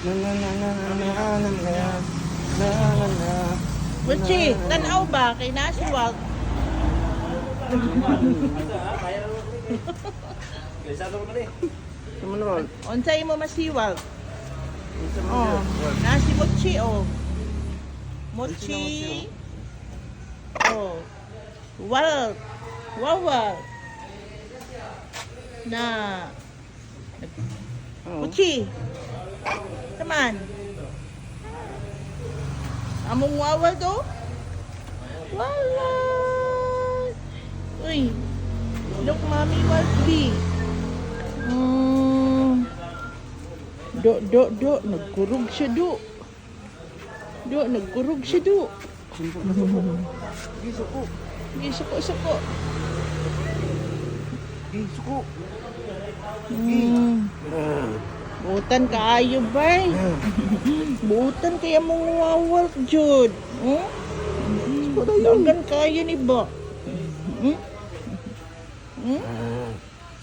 Na na na na na na na na na na. Muchi, tanaw ba kay na si Walt? Naman naman. Unsay mo man Oh, yun. na si Muchi oh. Muchi. Oh. Walt. Wawa. Na. Oh. On. Among wawa do? Wala. Uy. Look, mommy was big. Mm. Do, do, do. Nagkurog siya, do. Do, nagkurog siya, do. Gi, suko. Hindi, suko, suko. Gi, suko. Mm. Butan kaayo, bay. Butan kaya mong wawal, Jud. Hmm? Dagan kayo ni ba? Hmm? Hmm? Ah.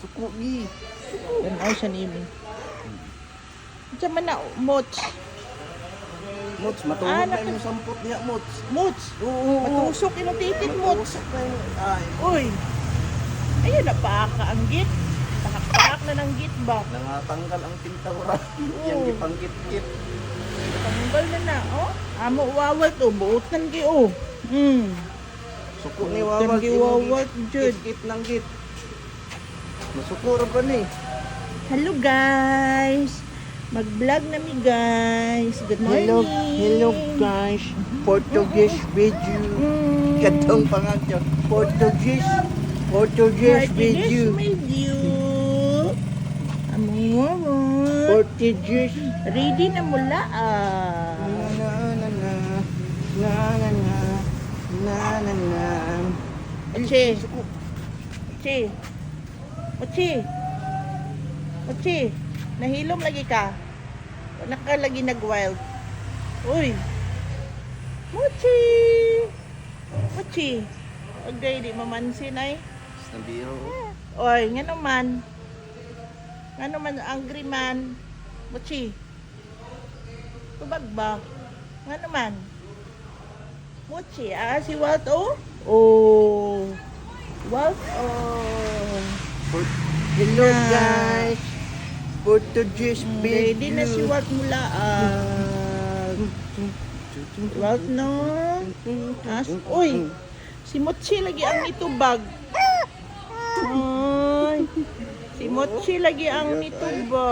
Suko, gi. Tanaw siya ni Imi. Diyan man na, Mots. Mots, matulog Ah, na yung sampot niya, Mots. Mots. Oo. Matusok yung titit, Mots. Matusok na yung... Ay. Uy. Ayun na, paaka Pakak na ng git ba? Nangatanggal ang tintawra. Oo. Yang gipanggit-git. Tanggal na na, oh. Amo wawal to, buutan kayo, oh. Hmm. Suko ni Wawal. kayo wawal, Jud. Git ng git. Masuko ra ba ni? Hello guys! Mag-vlog na mi guys. Good morning. Hello, hello guys. Portuguese video. Mm. Katong pangatyo. Portuguese. Portuguese video. video. Among mama. Portuguese. Ready na mula ah. Na na na na. Na na na. Na na. Oche. Oche. Oche. Oche. Nahilom lagi ka. Wala ka lagi nag-wild. Uy. Mochi. Mochi. Agay, di mamansin ay. Nabiro. Oy, nga naman. Nga naman, angry man. Mochi. Tubag ba? Nga naman. Mochi, ah, si Walt, oh. Oh. Walt, oh. Hello Na. guys. Portuguese video. Ready na si Walt mula, ah. Walt, no? As, uy, si Mochi lagi ang itubag. Kotse lagi ang nituba.